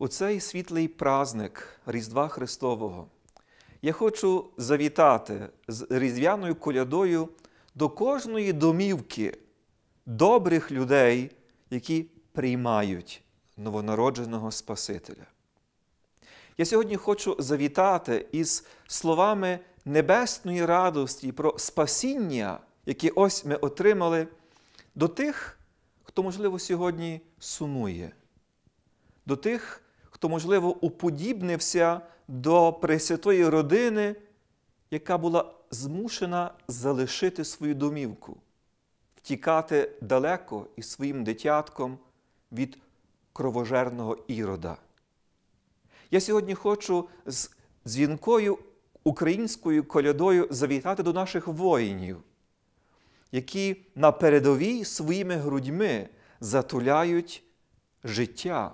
у цей світлий праздник Різдва Христового я хочу завітати з різдвяною колядою до кожної домівки добрих людей, які приймають новонародженого Спасителя. Я сьогодні хочу завітати із словами небесної радості про спасіння, яке ось ми отримали, до тих, хто, можливо, сьогодні сумує, до тих, хто, можливо, уподібнився до Пресвятої родини, яка була змушена залишити свою домівку, втікати далеко із своїм дитятком від кровожерного ірода. Я сьогодні хочу з дзвінкою українською колядою завітати до наших воїнів, які на передовій своїми грудьми затуляють життя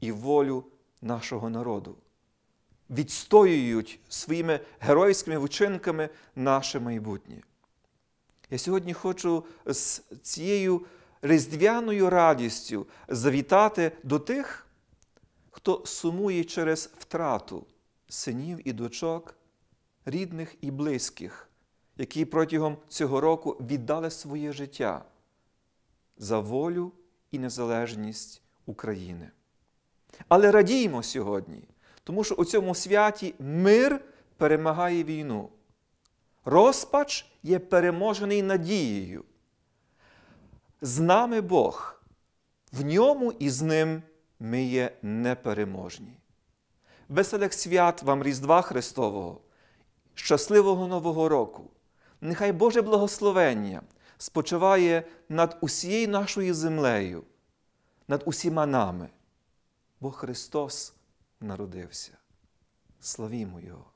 і волю нашого народу, відстоюють своїми геройськими вчинками наше майбутнє. Я сьогодні хочу з цією різдвяною радістю завітати до тих, хто сумує через втрату синів і дочок, рідних і близьких, які протягом цього року віддали своє життя за волю і незалежність України. Але радіємо сьогодні, тому що у цьому святі мир перемагає війну. Розпач є переможений надією. З нами Бог, в ньому і з ним ми є непереможні. Веселих свят вам Різдва Христового, щасливого Нового року! Нехай Боже благословення спочиває над усією нашою землею, над усіма нами, бо Христос народився. Славімо Його!